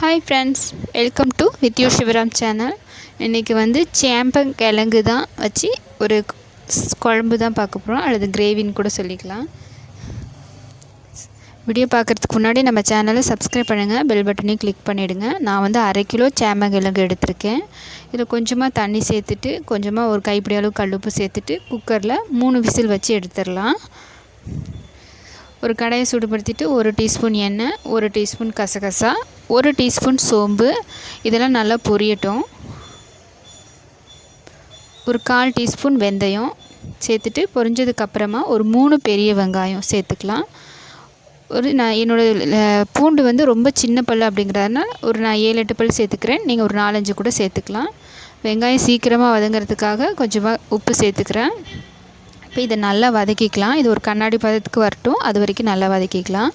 Hi friends welcome to Vidhyu Sivaram channel இன்றைக்கி வந்து சேம்பங்கிழங்கு தான் வச்சு ஒரு ஸ் குழம்பு தான் பார்க்க போகிறோம் அல்லது கிரேவின்னு கூட சொல்லிக்கலாம். வீடியோ பார்க்குறதுக்கு முன்னாடி நம்ம சேனலை சப்ஸ்கிரைப் பண்ணுங்கள் பெல் பட்டனையும் கிளிக் பண்ணிவிடுங்க நான் வந்து அரை கிலோ சேம்பங்கிழங்கு எடுத்திருக்கேன். இதில் கொஞ்சமாக தண்ணி சேர்த்துட்டு கொஞ்சமாக ஒரு கைப்பிடி அளவு கல்லுப்பு சேர்த்துட்டு குக்கரில் மூணு விசில் வச்சு எடுத்துடலாம். ஒரு கடையை சூடுபடுத்திட்டு ஒரு டீஸ்பூன் எண்ணெய் ஒரு டீஸ்பூன் கசகசா ஒரு டீஸ்பூன் சோம்பு இதெல்லாம் நல்லா பொரியட்டும். ஒரு கால் டீஸ்பூன் வெந்தயம் சேர்த்துட்டு பொரிஞ்சதுக்கப்புறமா ஒரு மூணு பெரிய வெங்காயம் சேர்த்துக்கலாம். ஒரு நான் என்னோடய பூண்டு வந்து ரொம்ப சின்ன பல் அப்படிங்கிறதுனால ஒரு நான் ஏழு எட்டு பல் சேர்த்துக்கிறேன். நீங்கள் ஒரு நாலஞ்சு கூட சேர்த்துக்கலாம். வெங்காயம் சீக்கிரமாக வதங்கிறதுக்காக கொஞ்சமாக உப்பு சேர்த்துக்கிறேன். இப்போ இதை நல்லா வதக்கிக்கலாம். இது ஒரு கண்ணாடி பதத்துக்கு வரட்டும். அது வரைக்கும் நல்லா வதக்கிக்கலாம்.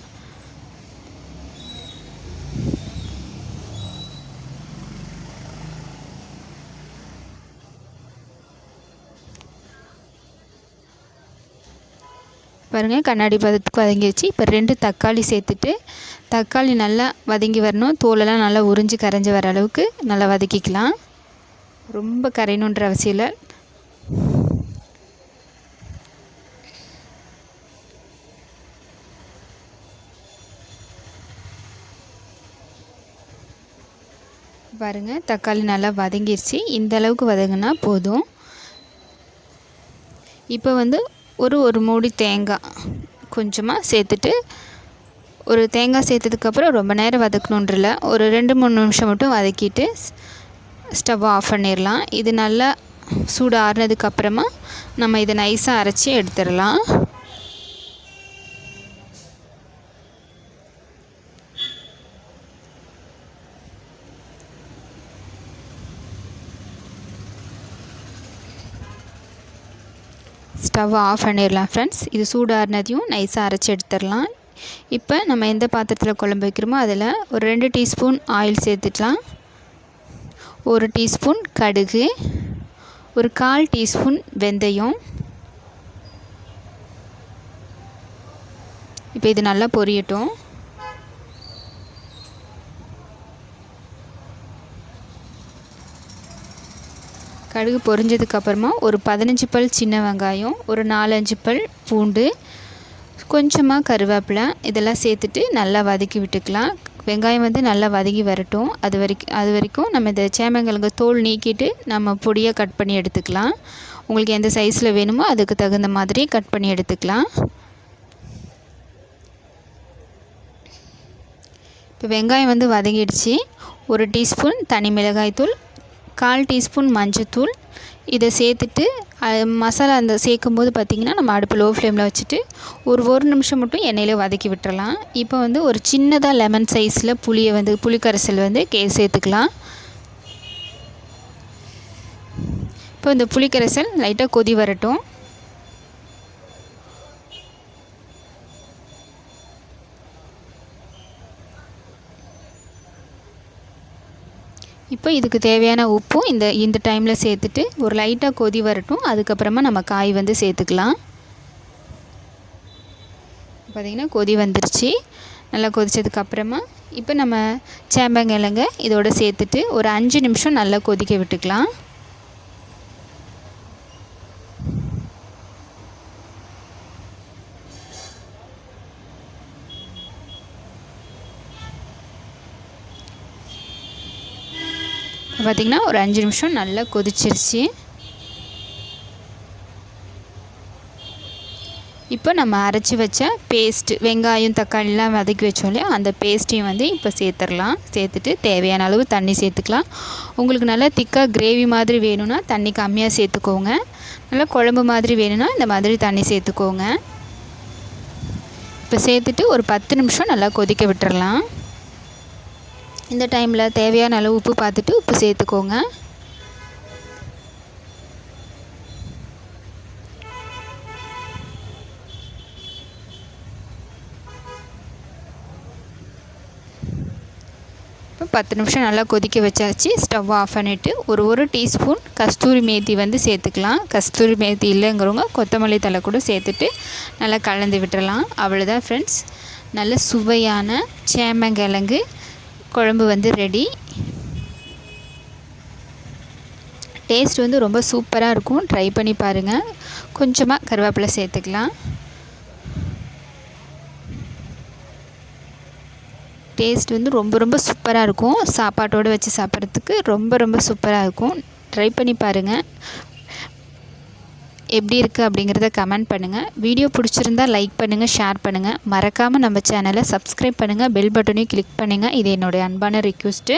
பாருங்கள் கண்ணாடி பதத்துக்கு வதங்கிடுச்சு இப்போ ரெண்டு தக்காளி சேர்த்துட்டு தக்காளி நல்லா வதங்கி வரணும். தோலெல்லாம் நல்லா உறிஞ்சி கரைஞ்சி வர அளவுக்கு நல்லா வதக்கிக்கலாம். ரொம்ப கரையணுன்ற அவசியம் இல்லை. பாருங்கள் தக்காளி நல்லா வதங்கிருச்சு. இந்த அளவுக்கு வதங்கினா போதும். இப்போ வந்து ஒரு ஒரு மூடி தேங்காய் கொஞ்சமாக சேர்த்துட்டு ஒரு தேங்காய் சேர்த்ததுக்கப்புறம் ரொம்ப நேரம் வதக்கணுன்றல ஒரு ரெண்டு மூணு நிமிஷம் மட்டும் வதக்கிட்டு ஸ்டவ் ஆஃப் பண்ணிடலாம் இது நல்லா சூடு ஆறுனதுக்கப்புறமா நம்ம இதை நைஸாக அரைச்சி எடுத்துடலாம் ஸ்டவ் ஆஃப் பண்ணிடலாம் ஃப்ரெண்ட்ஸ் இது சூடாகினதையும் நைஸாக அரைச்சி எடுத்துடலாம். இப்போ நம்ம எந்த பாத்திரத்தில் குழம்பு வைக்கிறோமோ அதில் ஒரு ரெண்டு டீஸ்பூன் ஆயில் சேர்த்துக்கலாம். ஒரு டீஸ்பூன் கடுகு. ஒரு கால் டீஸ்பூன் வெந்தயம். இப்போ இது நல்லா பொரியட்டும். கடுகு பொரிஞ்சதுக்கப்புறமா ஒரு பதினஞ்சு பல் சின்ன வெங்காயம் ஒரு நாலஞ்சு பல் பூண்டு கொஞ்சமாக கருவேப்பிலை இதெல்லாம் சேர்த்துட்டு நல்லா வதக்கி விட்டுக்கலாம். வெங்காயம் வந்து நல்லா வதக்கி வரட்டும். அது வரைக்கும் அது வரைக்கும் நம்ம இந்த சேமங்கிழங்கு தோல் நீக்கிட்டு நம்ம பொடியாக கட் பண்ணி எடுத்துக்கலாம். உங்களுக்கு எந்த சைஸில் வேணுமோ அதுக்கு தகுந்த மாதிரி கட் பண்ணி எடுத்துக்கலாம். இப்போ வெங்காயம் வந்து வதங்கிடுச்சு. ஒரு டீஸ்பூன் தனி மிளகாய்த்தூள் கால் டீஸ்பூன் மஞ்சத்தூள் இதை சேர்த்துட்டு மசாலா அந்த சேர்க்கும் போது பார்த்திங்கன்னா நம்ம அடுப்பு லோ ஃப்ளேமில் வச்சுட்டு ஒரு ஒரு நிமிஷம் மட்டும் எண்ணெயில் வதக்கி விட்டுறலாம். இப்போ வந்து ஒரு சின்னதாக லெமன் சைஸில் புளியை வந்து புளிக்கரைசல் வந்து கே சேர்த்துக்கலாம். இப்போ இந்த புளிக்கரைசல் லைட்டாக கொதி வரட்டும். இப்போ இதுக்கு தேவையான உப்பும் இந்த இந்த டைமில் சேர்த்துட்டு ஒரு லைட்டாக கொதி வரட்டும். அதுக்கப்புறமா நம்ம காய் வந்து சேர்த்துக்கலாம். பார்த்திங்கன்னா கொதி வந்துருச்சு. நல்லா கொதித்ததுக்கப்புறமா இப்போ நம்ம சேம்பங்கிழங்க இதோட சேர்த்துட்டு ஒரு அஞ்சு நிமிஷம் நல்லா கொதிக்க விட்டுக்கலாம். பார்த்திங்கன்னா ஒரு அஞ்சு நிமிஷம் நல்லா கொதிச்சிருச்சு. இப்போ நம்ம அரைச்சி வச்ச பேஸ்ட்டு வெங்காயம் தக்காளிலாம் வதக்கி வச்சோம் இல்லையா? அந்த பேஸ்ட்டையும் வந்து இப்போ சேர்த்துடலாம். சேர்த்துட்டு தேவையான அளவு தண்ணி சேர்த்துக்கலாம். உங்களுக்கு நல்லா திக்காக கிரேவி மாதிரி வேணும்னா தண்ணி கம்மியாக சேர்த்துக்கோங்க. நல்லா குழம்பு மாதிரி வேணும்னா இந்த மாதிரி தண்ணி சேர்த்துக்கோங்க. இப்போ சேர்த்துட்டு ஒரு பத்து நிமிஷம் நல்லா கொதிக்க விட்டுறலாம். இந்த டைமில் தேவையான அளவு உப்பு பார்த்துட்டு உப்பு சேர்த்துக்கோங்க. பத்து நிமிஷம் நல்லா கொதிக்க வச்சாச்சு. ஸ்டவ் ஆஃப் பண்ணிவிட்டு ஒரு ஒரு டீஸ்பூன் கஸ்தூரி மேத்தி வந்து சேர்த்துக்கலாம். கஸ்தூரி மேத்தி இல்லைங்கிறவங்க கொத்தமல்லி தலை கூட சேர்த்துட்டு நல்லா கலந்து விட்டுறலாம். அவ்வளோதான் ஃப்ரெண்ட்ஸ் நல்ல சுவையான சேமங்கிழங்கு. குழம்பு வந்து ரெடி டேஸ்ட் வந்து ரொம்ப சூப்பராக இருக்கும். ட்ரை பண்ணி பாருங்கள் கொஞ்சமாக கருவேப்பிலை சேர்த்துக்கலாம். டேஸ்ட் வந்து ரொம்ப ரொம்ப சூப்பராக இருக்கும். சாப்பாட்டோடு வச்சு சாப்பிட்றதுக்கு ரொம்ப ரொம்ப சூப்பராக இருக்கும். ட்ரை பண்ணி பாருங்கள் எப்படி இருக்குது அப்படிங்கிறத கமெண்ட் பண்ணுங்கள் வீடியோ பிடிச்சிருந்தா லைக் பண்ணுங்கள் ஷேர் பண்ணுங்கள் மறக்காமல் நம்ம சேனலை சப்ஸ்கிரைப் பண்ணுங்கள் பெல் பட்டனையும் கிளிக் பண்ணுங்கள் இது என்னுடைய அன்பான ரிக்வெஸ்ட்டு